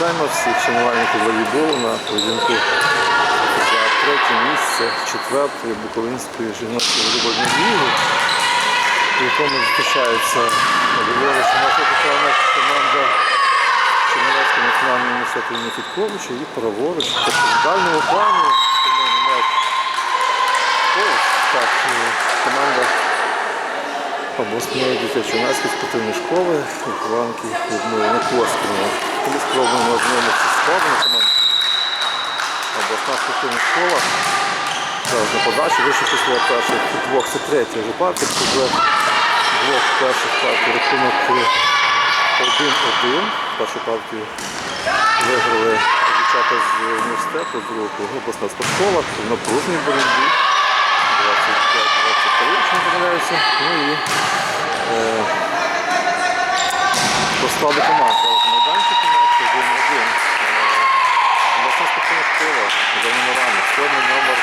Вітаємо всіх шанувальників волейболу на поєдинку за третє місце четвертої Буковинської жіночої волейбольної ліги, в якому зустрічається говориться наша така команда Чернівецького національного університету імені Фітковича і праворуч. В дальньому плані. Так, команда обласної дитячо-юнацької спортивної школи вихованки Людмили Накоскіної. Ми спробуємо ознайомитися з складом. Обласна спортивна школа. Зараз на подачі вище після перших двох, це третя вже партія, після двох перших партій рахунок 1-1. Першу партію виграли дівчата з університету, другу обласна спортшкола, в напруженій боротьбі. 25-23, якщо не помиляюся. Ну і е, по складу команд. Зараз майданчик у нас 1-1. Е, спортивна школа за номерами. Сьомий номер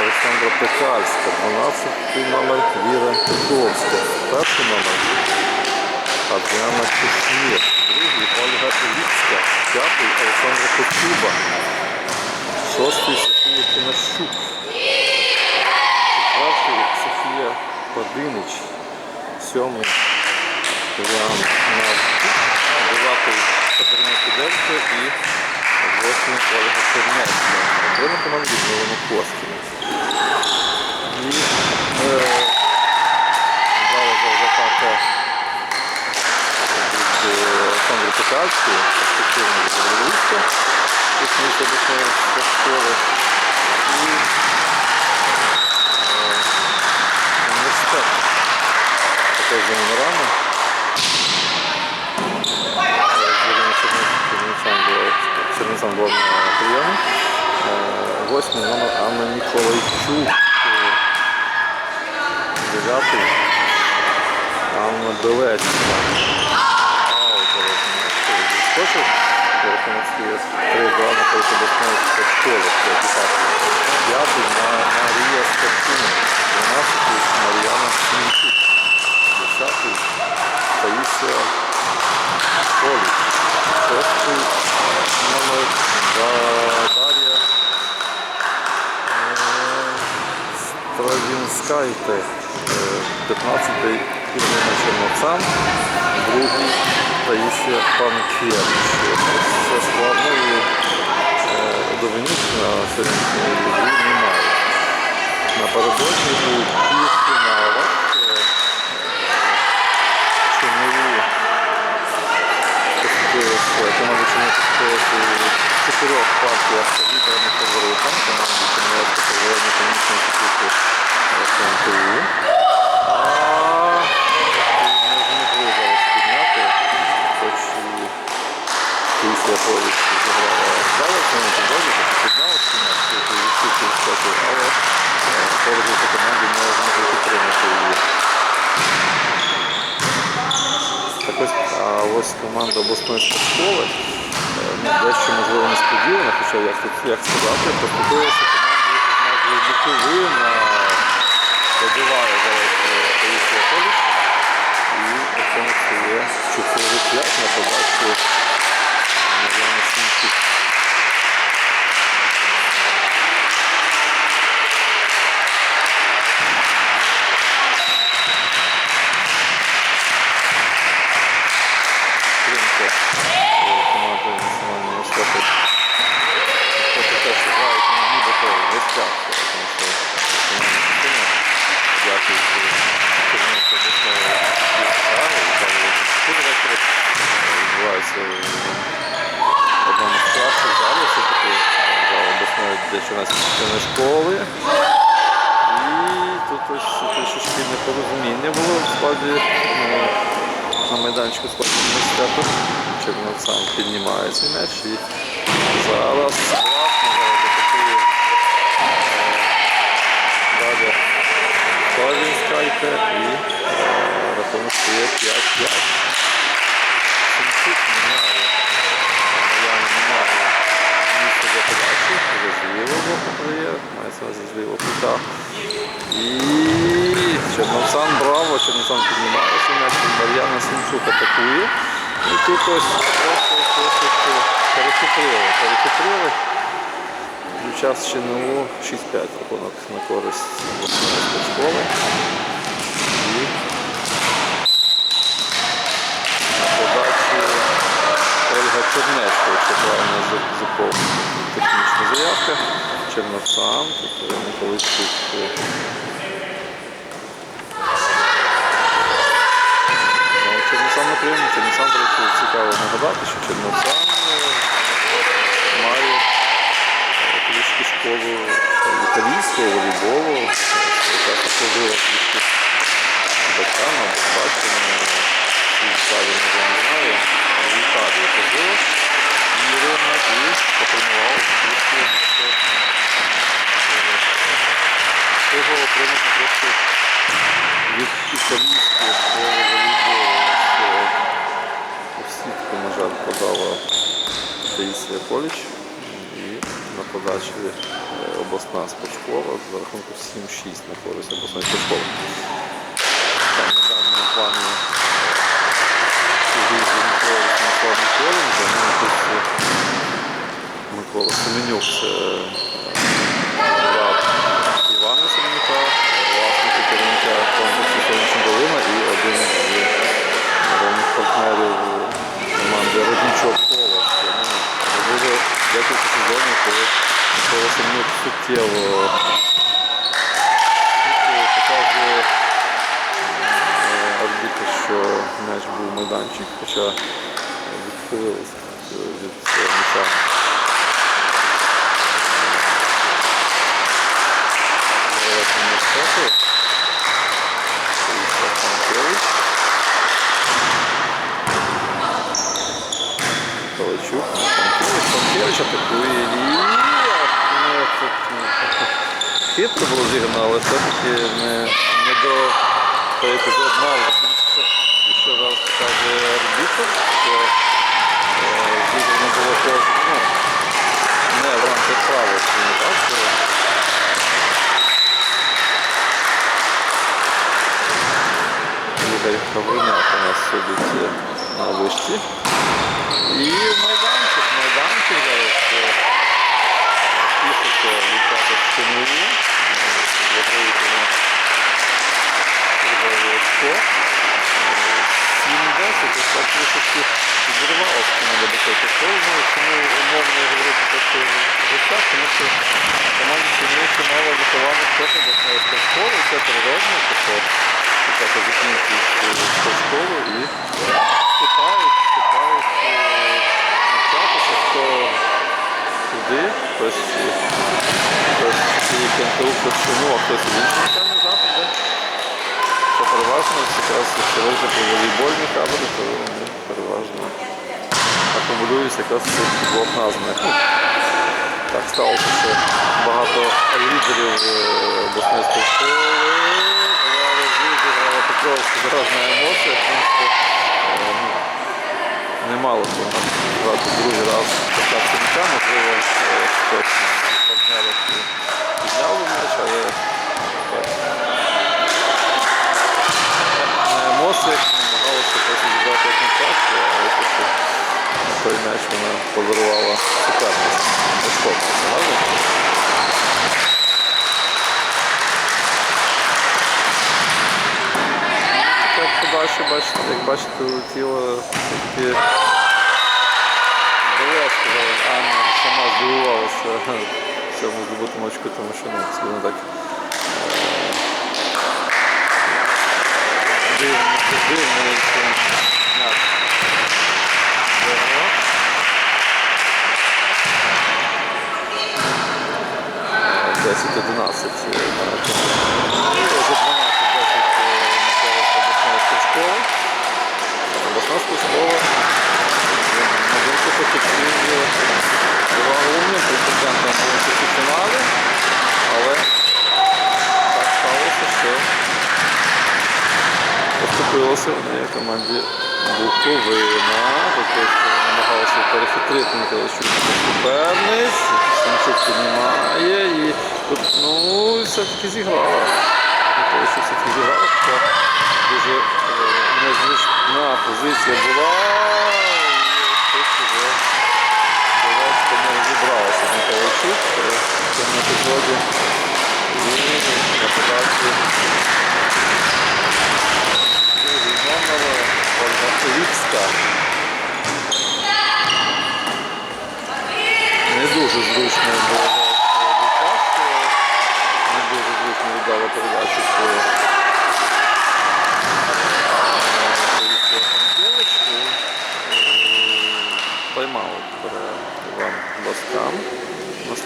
Олександра Пекальська, 12 номер Віра Петровська, перший номер Адріана Кушнір, другий Ольга Іліцька, п'ятий Олександра Коцюба, шостий Софія Кінощук. Четвертий Софія Падинич, сьомий Іван Навчук, дев'ятий Катерина Куденко і восьмий Ольга Чернецька. Тренер команди Мілана Костіна. І е, зараз атака від Олександри Петальської, перспективної журналістка, технічної обласної школи. І університет. Також номерами. Чернівцям була на прийомі. Е, Восьмий номер Анна Ніколайчук. Е, Дев'ятий Анна Белецька. Аут зараз не відскочив. Рахунок стає 3-2 на користь обласної школи. Третій партії. П'ятий на Марія Скотина. 12 Мар'яна Смінчук. 10 Таїсія Олік. Шостий номер Да- Дар'я е, Стравінскайте. 15-й Ірина Черновцам. Другий Таїсія Панкевич. Це складно і е, довиніч на немає. Напередодні у півфіналах е, Черніві поступилася у чотирьох партіях з лідерами фаворитом, команді Чернівецького фаворитного економічного інституту КМТУ. А не змогли зараз підняти, хоч і після повість заграла вдало в цьому епізоді, тобто піднялася на відсутні висоти, але поруч по команді не змогли підтримати її. Так ось, а ось команда обласної спортшколи е, ну, дещо можливо несподівано, хоча як сказати, поступилася команді з назвою Буковина. Добиває зараз Таїсія Коліч. І оцінка є 4-5 на подачу Мар'яни Сінчук. Підтримка е, команди національного університету. Хто теж грають ну, нібито в гостях, тому що команда частина. Дякую, що керівництво обласної справи, Віталій Чотири вечора відбувається в одному з класів залі, все-таки зал обласної дитячо-національної школи. І тут ось трішечки непорозуміння було в складі ну, на майданчику складу університету. Черновцям піднімає цей м'яч і зараз класно зараз атакує Далі Ковінськайте і рахунок стає 5-5. Сімчук міняє. Мар'ян міняє місце для подачі. Вже мається на з лівого. І Черновцан браво, Черновцан піднімається, м'яч Мар'яна Сімчук атакує. І тут ось просто перехитрили, перехитрили. Час ще НУ 6-5 рахунок на користь школи. І на подачі Ольга Чернечко, якщо правильно за- заповнена технічна заявка. Вони колись тут е, Ну, Чернівцям не приємно, Чернівцям, до речі, цікаво нагадати, що Чернівцям е, має е, трішки школу італійського волейболу, яка трішки батькам або батькам, деталі може не знаю, в Італії пожила Ірина і що е, встигла отримати трошки від італійської школи волейболу. сітку, на жаль, подала Таїсія Поліч і на подачі е, обласна спортшкола за рахунку 7-6 на користь обласної спортшколи. Там на даному плані Сергій Зінько і Станіслав Миколин, за ними тут е, Це е, Івана Семенюка, власника керівника конкурсу Сонячна долина і один з головних партнерів команди Роднічок що, ну, декілька сезонів, коли Микола Семенюк суттєво показує е, арбітр, що м'яч був майданчик, хоча відхилилися від м'яча. Ковальчук. Панкевич. Атакує ну, ну, було зіграно, але все-таки не, до той епізод мав. І що зараз показує арбітр, що е, зіграно було теж, ну, не в рамках правил, Ігор Хавриняк у нас сидить е, на вишці. І майданчик, е, тішиться дівчата з ЧНУ. Друге очко. 7-10, ось так трішечки відірвалося команда Бекеті Школи. Ну, чому умовно говорити те, що гостях, тому що команда спортшколи, це природно, тобто е, і вступають, вступають е, хто туди, хтось, е, в КНТУ Першину, а хтось в інший навчальний заклад, це переважно якраз, якщо ви про волейбольні табори, то вони переважно акумулюються якраз в цих двох названих. Ну, так сталося, що багато лідерів е, обласної спортшколи два рази зіграла Петровська зараз на емоціях, тому що е, ну, не мало б грати другий раз початку м'яча, можливо, е, хтось з партнерів підняв м'яч, але так, на емоціях намагалася просто як найкраще, але таки той м'яч вона подарувала суперниці. Очко, правда? Бачите, як бачите, летіло все-таки здивувалася цьому здобутому очку, тому що, ну, скажімо так, дивно, дивно, що м'яч. Дивно. 10-11 Романчук е, в цьому епізоді. І на подачі другий номер Ольга Куліпська. Не дуже зручно було час, не дуже зручно віддала передачу по Анкевичу. Тайм-аут бере Іван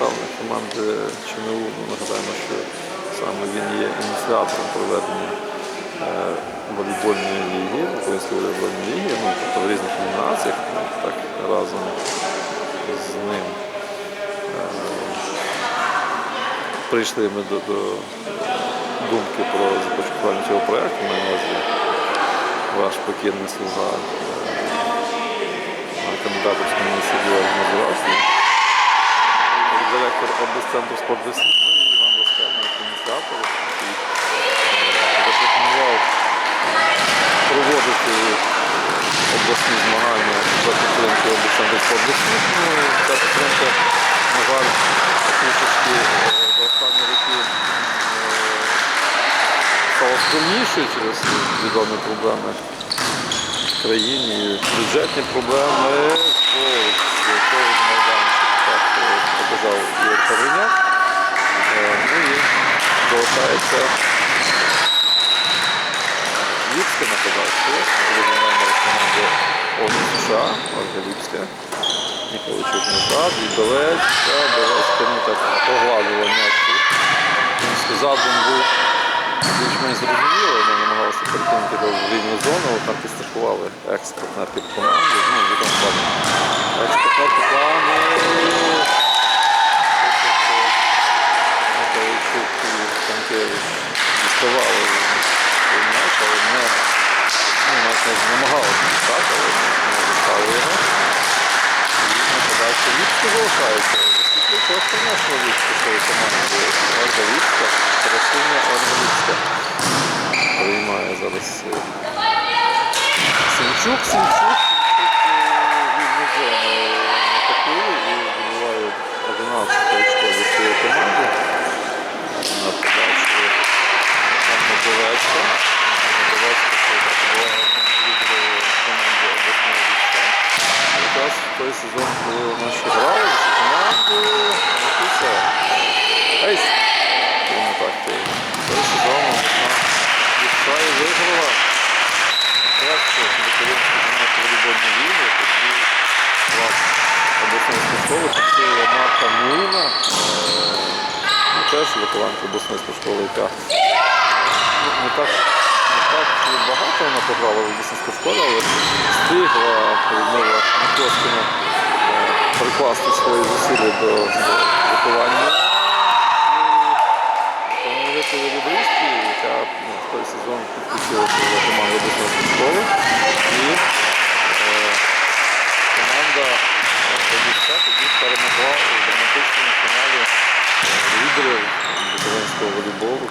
Баскан, команди ЧНУ. Ну, Нагадаємо, що саме він є ініціатором проведення е, волейбольної ліги, української волейбольної ліги, ну, тобто в різних номінаціях, так разом з ним е, прийшли ми до, до думки про започаткування цього проєкту. На увазі ваш покірний слуга е, на кандидаторському місці Назаровський, директор облцентру спортдесвіт, ну і Іван Ласкан, як ініціатор, який е, запропонував проводити обласні змагання за підтримки облцентру спортдесвіт. Ну, ця підтримка, на жаль, трішечки е, за останні роки е, стала скромнішою через відомі проблеми в країні, бюджетні проблеми, е, показав Ігор Павлиняк. Е, Ну і залишається Ліпська на подачі, другий номер команди ОНУ США, Ольга Ліпська. І Белецька, Белецька ну так погладила м'яч. Задум був більш-менш зрозуміло, вони намагалися перекинути його в рівну зону, там підстрахували по команді, ну, відомо складно. Екс-партнерки плани. Михайличук Станкевич діставали м'яч, але не, ну, навіть не намагалися дістати, але не дістали його. І подачі Віпська залишається. Заскільки просто нашого Віпська своєї команди. Ольга Віпська, красуня Ольга Віпська. Приймає зараз е, Сімчук, Сімчук, Сімчук вільну зону атакує і вибиває 11 очко за свою команду. На подачі Анна Довецька. Анна Довецька, яка була одним з команди обласного війська. Якраз в той сезон, коли вона ще грала за команду, Матуся. Ейс! Тому так, то той сезон вона війська і виграла. Перше, Доколинську займати волейбольну лігу, тоді клас обласної спортшколи підсилила Марта Муйна. Ну, теж вихованка обласної спортшколи, яка ну, не так, не так багато вона пограла в обласній спортшколі, але встигла Людмила Микоскіна прикласти свої зусилля до, виховання талановиті волейболістки, яка ну, в той сезон підключилася до команди обласної школи. І е, команда Одіска тоді перемогла у драматичному фіналі лідерів буковинського волейболу,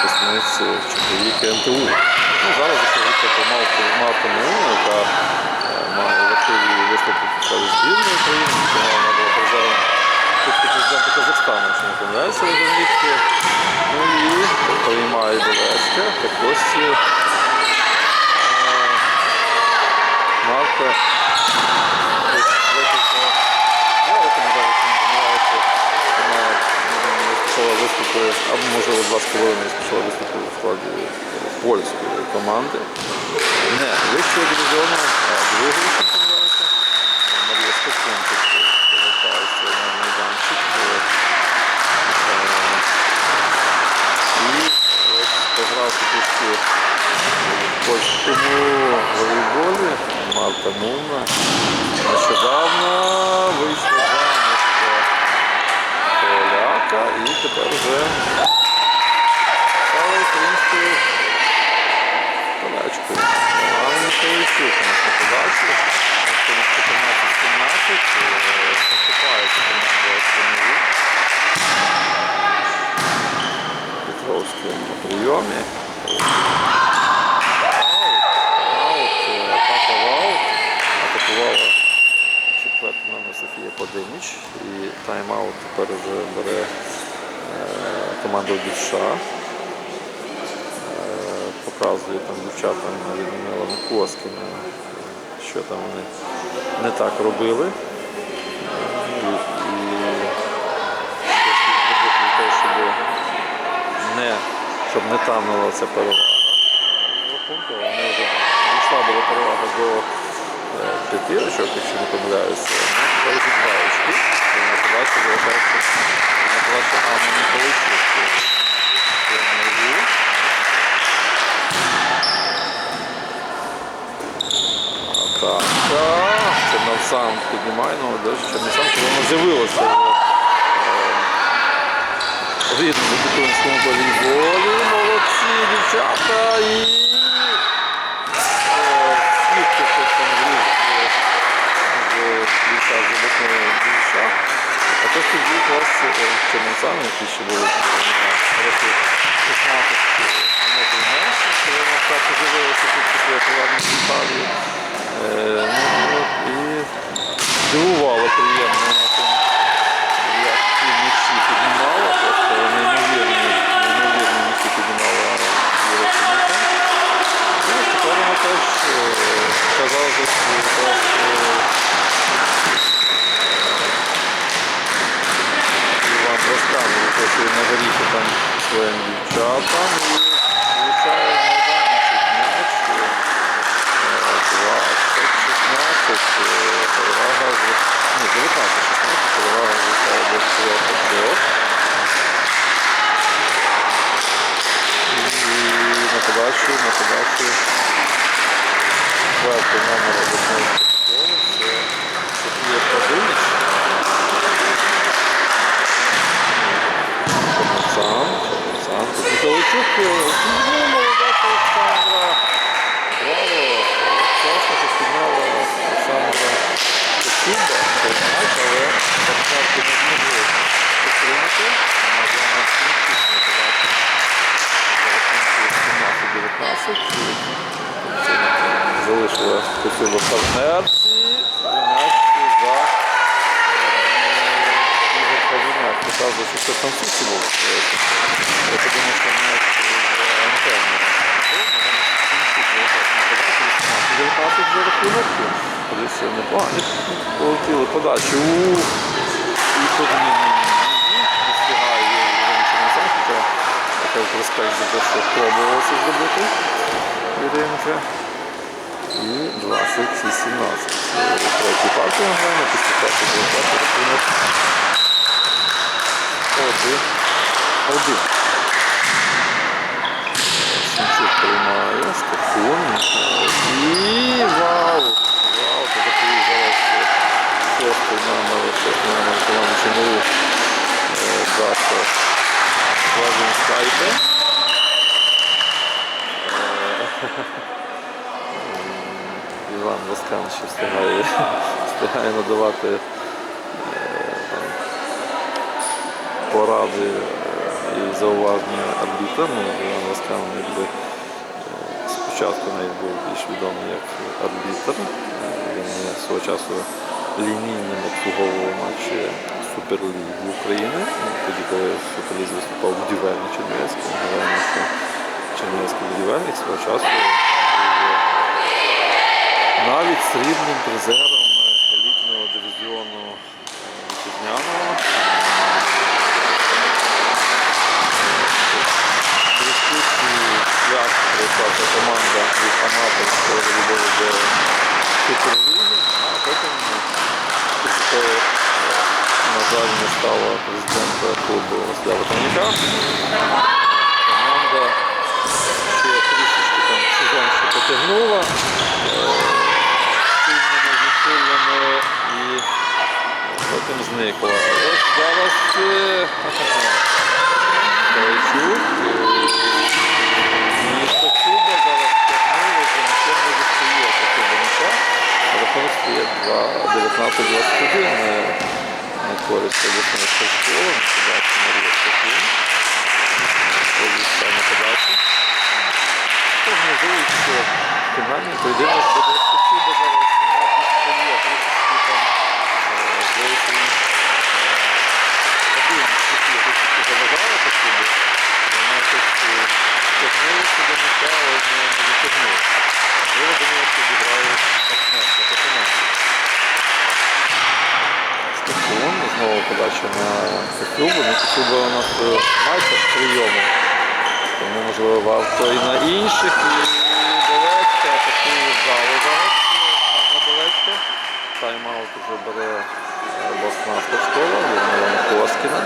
представниці чоловіки НТУ. Ну, зараз про Малту Марту яка е, має в активі виступити в складі збірної України, вона була призером Кубку президента Казахстану, якщо не помиляюся, журналістки. Ну і приймає Белецька, в гості е, Марта. Ось декілька ну, років назад, якщо не помиляюся, вона м, розпочала виступи, або можливо два з половиною розпочала виступи у складі е, польської команди. Не вищого дивізіону, а другого, якщо. Марія Стеценко повертається на майданчик. Е, І ось погравши трішки в польському волейболі, Марта Муна нещодавно вийшла поляка і тепер вже стала українською колечкою. Вона Михайличук у нас на подачі. Автобус 14-17 поступається команда СНУ. Петровський на прийомі. Аут, аут, атака в аут. Атакувала четвертий номер Софія Подиміч. І тайм-аут тепер вже бере е, команда Дівша. Е, показує там дівчатам Людмила Микоскіна, що там вони не так робили. І, і того, щоб не, щоб не танула ця перевага. Вони вже дійшла була перевага до е, п'яти очок, якщо не помиляюся. Ну, тепер два очки. На подачі залишається на подачі Анна Миколайчук. Так, так, Черновцам піднімає, ну, до речі, коли вона з'явилася в рідному Бутинському волейболі. Молодці дівчата і обласного. А то тоді у вас Черновцам, які ще були знаю, 16 може менше, коли вона так з'явилася тут після товарної Італії. Молода Олександра. Браво! Класно, що Олександра Костюмба, цей але партнерки не змогли підтримати. Вона була на оцінці, не. За рахунку 17-19. Залишила Костюмба в партнерці. І м'яч за е, Ігор Павлюняк. Показує, що це французький був. Я подумав, що м'яч з Антенни. 19 вже рахунок. Позиція непогані. Полетіли подачі. У тут ні, ні, ні, респект за те, що пробувалося зробити Іринка. І 20-17. Третій партія граємо, після були перший рахунок. Один. Один. Сінчук приймає, Стефун. І! Вау, це такий зараз е, номер, шостий номер команди Чемуру. Даша Іван Воскан ще встигає, встигає надавати е, поради е, і зауваження арбітрам. Ну, Іван Воскан якби, е, спочатку навіть був більш відомий як арбітр. Він свого часу лінійним обслуговував матчі Суперліги України. Тоді, коли Суперлізі виступав будівельний Чернівецький, Чернівецький будівельник свого часу навіть срібним призером клубу Василя Ватаніка. Команда ще трішечки там сезон ще потягнула сильними зусиллями і потім зникла. Ось зараз е, Ковальчук, е, місто Куба зараз тягнуло, вже нічого не достає до м'яча. Рахунок стає 19-21 на, користь обласної школи. Подачі Марія на подачі. Прогнозують, що фінальний поєдинок буде спочатку зараз не дістає трішечки там е, здається, але не, не дотягнули. Я думаю, що зіграє партнерство по команді. Степун, подача на Кацюбу. Ну, Кацюба у нас е, майстер прийому. Тому, можливо, варто і на інших, і Белецька, атакує зали зараз. е, Анна Белецька. Тайм-аут вже бере е, обласна спортшкола Людмила Коскіна.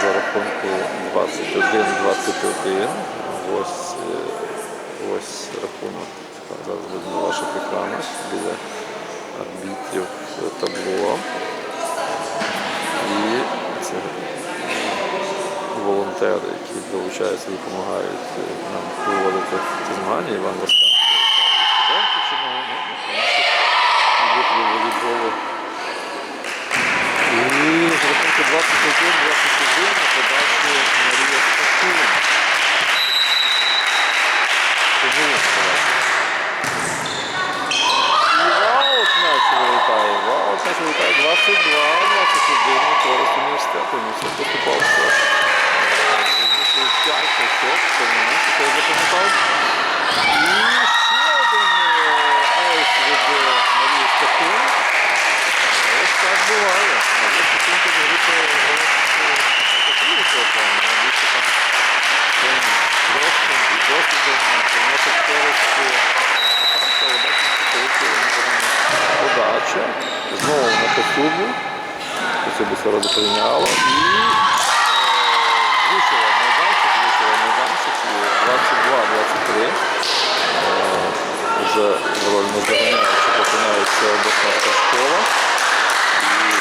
За рахунку 21-21. Ось, е, ось рахунок. Зараз буде на ваших екранах біля арбітрів табло. І це волонтери, які долучаються, допомагають е, нам проводити ці змагання. Іван Васкан, студенти ну, ну, ну, волейболу. І з рахунку 21-21 на подачі Марія Стахун. Тому подача. І ваут м'яч вилітає. Ваут м'яч 22-21 на користь університету. Університет поступався. 5 очок, це не менше, я запам'ятав. І ще один е, від е, Марії Стахун. Ось так буває. Марія Стахун тут гріше такий плану, найбільше там своїм ростом і досвідом приносить користь е, атака, але бачимо, що коли непогана подача. Знову на Кацюбу. сразу прийняла. І е, вийшла майданчик, вийшла майданчик і 22-23. Е, Вже в роль не заганяючи, починається обласна школа. І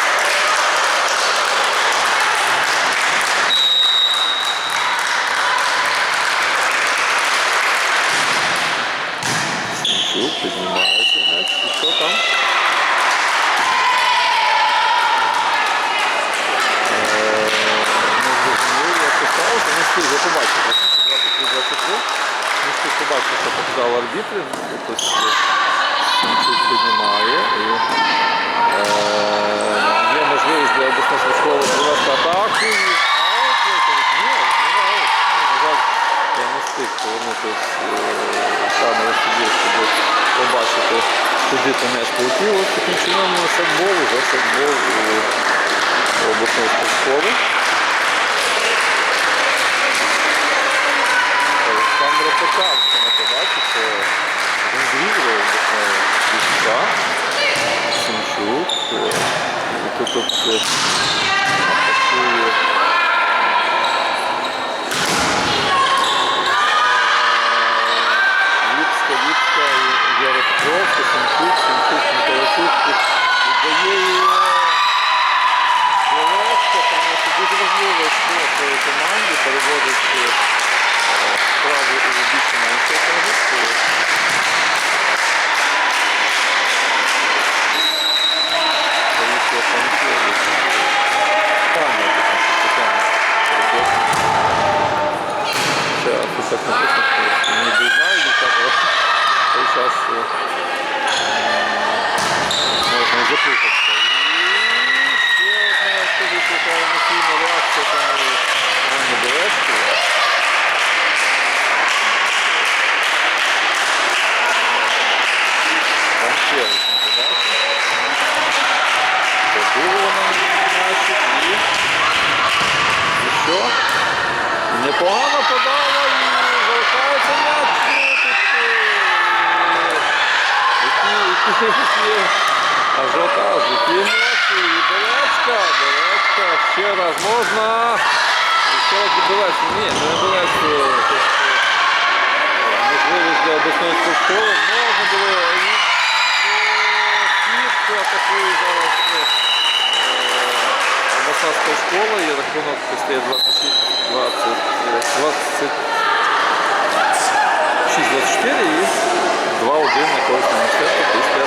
Сінчук піднімається м'яч. І що там? Е, Не зрозумів, як це сталося. Не встиг, я побачив. закінчив 23-23. Не встиг арбітри. Тобто Сінчук піднімає. Е, є можливість для обласної школи провести атаку. Не я не встиг повернутися саме собі, щоб побачити, куди там м'яч полетів. Таким чином сетбол, вже сетбол у обласної спортшколи. Олександра Пекарська на подачі, це один з лідерів обласної війська. Сімчук. е, І тут от е, атакує Ліпська, Ліпська, Віра Петровська, Сімчук, Сімчук, Миколайчук. Віддає її Левецька, тому що дуже важливо, що своїй команді переводить е, справу у більше менше кажуть. Поліція Панфілович. Таня, Тетяна. Ще тут так написано, що ніби знаю дівчата, але в той час е, м, можна і заплутатися. І ще одна скажіть, яка емоційна реакція там у Ані Білецької. Панфілович на подачі. Подула на м'ячик і... І що? Непогано подала і залишається м'яч. Ажіотаж, які емоції. І Белецька, Белецька, ще раз можна. Ще раз від Ні, не Белецька. Е, Можливість для обласної спортшколи. Можна було. Е, атакує зараз. обласна спортшкола і рахунок стає 26 20, 26 24 і 2-1 на користь університету після.